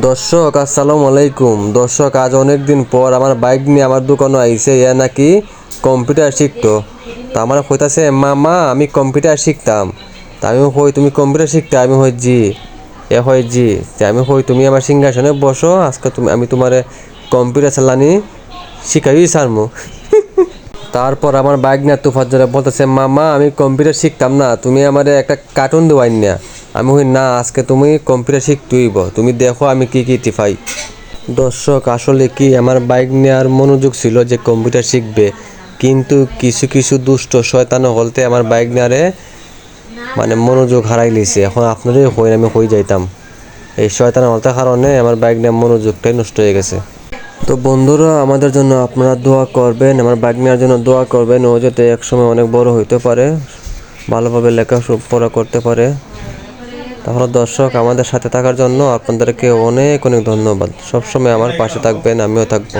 দর্শক, আসসালামু আলাইকুম। দর্শক, আজ অনেক দিন পর আমার বাইক নিয়ে আমার দোকানে আইছে, এ নাকি কম্পিউটার শিখতো। তা আমার কইতাছে, মামা, আমি কম্পিউটার শিখতাম। তা আমি কই, তুমি কম্পিউটার শিখতে? আমি হই জি। এ হয় জি। তা আমি কই, তুমি আমার সিংহাসনে বসো, আজকে তুমি, আমি তোমার কম্পিউটার চালানি শিখাই সারমু তারপর আমার বাইক নিয়ে তুফাত জোরে বলতেছে, মামা, আমি কম্পিউটার শিখতাম না, তুমি আমার একটা কার্টুন দেওয়াই না। আমি কই, না, আজকে তুমি কম্পিউটার শিখতেইব। তুমি দেখো আমি কি কি টিফাই। দর্শক, আসলে কি আমার বাইক নেওয়ার মনোযোগ ছিল যে কম্পিউটার শিখবে, কিন্তু কিছু কিছু দুষ্ট শয়তান হলতে আমার বাইক নেওয়ারে মানে মনোযোগ হারাই লিছে। এখন আপনারই হই, আমি হয়ে যাইতাম। এই শয়তান হলতে কারণে আমার বাইক নেওয়ার মনোযোগটাই নষ্ট হয়ে গেছে। তো বন্ধুরা, আমাদের জন্য আপনারা দোয়া করবেন, আমার বাইক নেওয়ার জন্য দোয়া করবেন। ও যাতে একসময় অনেক বড় হইতে পারে, ভালোভাবে লেখাপড়া করতে পারে। তাহলে দর্শক, আমাদের সাথে থাকার জন্য আপনাদেরকে অনেক অনেক ধন্যবাদ। সবসময় আমার পাশে থাকবেন, আমিও থাকব।